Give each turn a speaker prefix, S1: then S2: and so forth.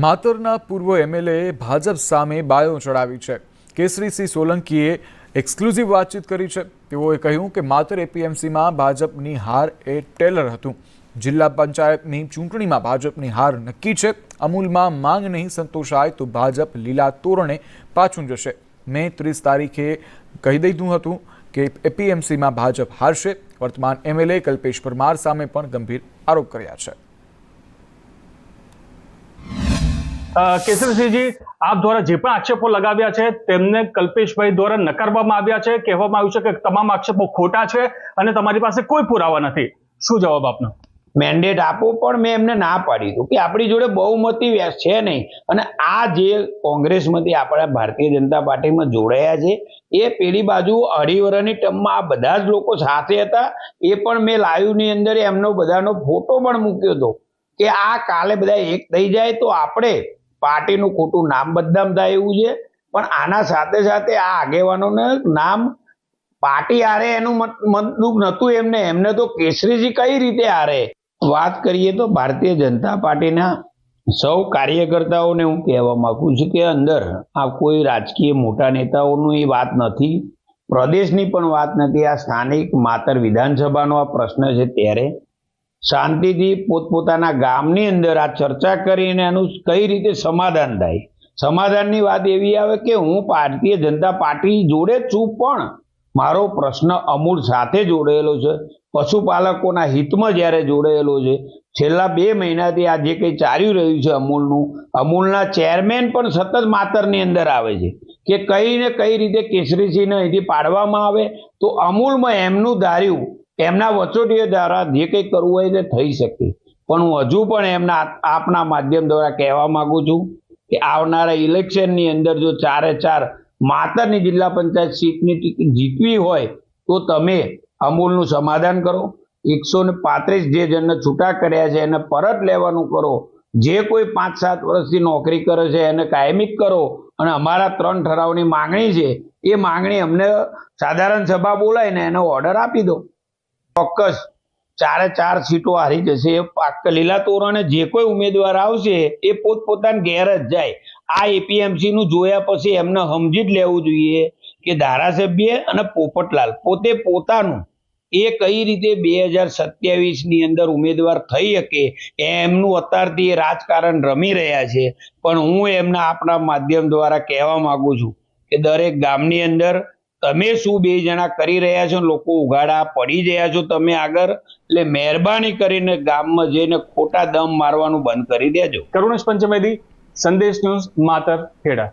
S1: માતરના પૂર્વ એમએલએ ભાજપ સામે બાયો ચડાવી છે. કેસરીસિંહ સોલંકીએ એક્સક્લુઝિવ વાતચીત કરી છે. તેઓએ કહ્યું કે માતર એપીએમસીમાં ભાજપની હાર એ ટેલર હતું. જિલ્લા પંચાયતની ચૂંટણીમાં ભાજપની હાર નક્કી છે. અમૂલમાં માંગ નહીં સંતોષાય તો ભાજપ લીલા તોરણે પાછું જશે. મેં ત્રીસ તારીખે કહી દીધું હતું કે એપીએમસીમાં ભાજપ હારશે. વર્તમાન એમએલએ કલ્પેશ પરમાર સામે પણ ગંભીર આરોપ કર્યા છે.
S2: કેસરીસિંહજી, આપ દ્વારા જે પણ આક્ષેપો લગાવ્યા છે, તેમને કલ્પેશભાઈ દ્વારા નકારવામાં આવ્યા છે. કહેવામાં આવ્યું છે કે તમામ આક્ષેપો ખોટા છે અને તમારી પાસે કોઈ પુરાવા નથી. શું જવાબ આપનો?
S3: મેન્ડેટ આપો, પણ મેં એમને ના પાડી હતું કે આપણી જોડે બહુમતી વ્યાસ છે નહીં. અને આ જે કોંગ્રેસમાંથી આપણા ભારતીય જનતા પાર્ટીમાં જોડાયા છે, એ પેલી બાજુ અઢી ટર્મમાં આ બધા જ લોકો સાથે હતા. એ પણ મેં લાઈવની અંદર એમનો બધાનો ફોટો પણ મૂક્યો હતો. કે આ કાલે બધા એક થઈ જાય તો આપણે પાર્ટીનું ખોટું નામ બદનામ થાય એવું છે. પણ આના સાથે સાથે આ આગેવાનોને નામ પાર્ટી હારે એનું મતલું નહોતું એમને. એમને તો કેસરીજી કઈ રીતે હારે? વાત કરીએ તો ભારતીય જનતા પાર્ટીના સૌ કાર્યકર્તાઓને હું કહેવા માગું છું કે અંદર આ કોઈ રાજકીય મોટા નેતાઓનું વાત નથી. પ્રદેશની પણ વાત નથી. આ સ્થાનિક માતર વિધાનસભાનો આ પ્રશ્ન છે ત્યારે. શાંતિથી પોતપોતાના ગામની અંદર આ ચર્ચા કરીને એનું કઈ રીતે સમાધાન થાય? સમાધાનની વાત એવી આવે કે હું ભારતીય જનતા પાર્ટી જોડે છું, પણ મારો પ્રશ્ન અમૂલ સાથે જોડાયેલો છે. પશુપાલકોના હિતમાં જ્યારે જોડાયેલો છે, છેલ્લા બે મહિનાથી આ જે કંઈ ચાલી રહ્યું છે અમૂલનું, અમૂલના ચેરમેન પણ સતત માતરની અંદર આવે છે કે કઈ ને કઈ રીતે કેસરીસિંહને અહીંથી પાડવામાં આવે? તો અમૂલમાં એમનું ધાર્યું એમના વચોટીઓ દ્વારા જે કંઈ કરવું હોય તે થઈ શકે. પણ હું હજુ પણ એમના આપના માધ્યમ દ્વારા કહેવા માગું છું કે આવનારા ઇલેક્શનની અંદર જો ચારે ચાર માતરની જિલ્લા પંચાયત સીટની ટિકિટ જીતવી હોય, તો તમે અમૂલનું સમાધાન કરો. એકસો ને પાંત્રીસ જે જણને છૂટા કર્યા છે, એને પરત લેવાનું કરો. જે કોઈ પાંચ સાત વર્ષથી નોકરી કરે છે, એને કાયમી કરો. અને અમારા ત્રણ ઠરાવની માંગણી છે, એ માંગણી અમને સાધારણ સભા બોલાવીને એનો ઓર્ડર આપી દો. ચોક્કસ. ચારે ચાર સીટો હારી જશે. એ પાક લીલા તોરણે જે કોઈ ઉમેદવાર આવશે, એ પોતપોતાના ઘેર જ જાય. આ એપીએમસી નું જોયા પછી એમને સમજી જ લેવું જોઈએ કે ધારાસભ્ય અને પોપટલાલ પોતે પોતાનું એ કઈ રીતે બે હજાર સત્યાવીસની અંદર ઉમેદવાર થઈ શકે, એમનું અત્યારથી રાજકારણ રમી રહ્યા છે. પણ હું એમના આપણા માધ્યમ દ્વારા કહેવા માગું છું કે દરેક ગામની અંદર તમે શું બે જણા કરી રહ્યા છો? લોકો ઉઘાડા પડી રહ્યા છો તમે આગળ? એટલે મહેરબાની કરીને ગામમાં જઈને ખોટા દમ મારવાનું બંધ કરી દેજો.
S2: કરુણેશ પંચમેદી, સંદેશ ન્યૂઝ, માતર ખેડા.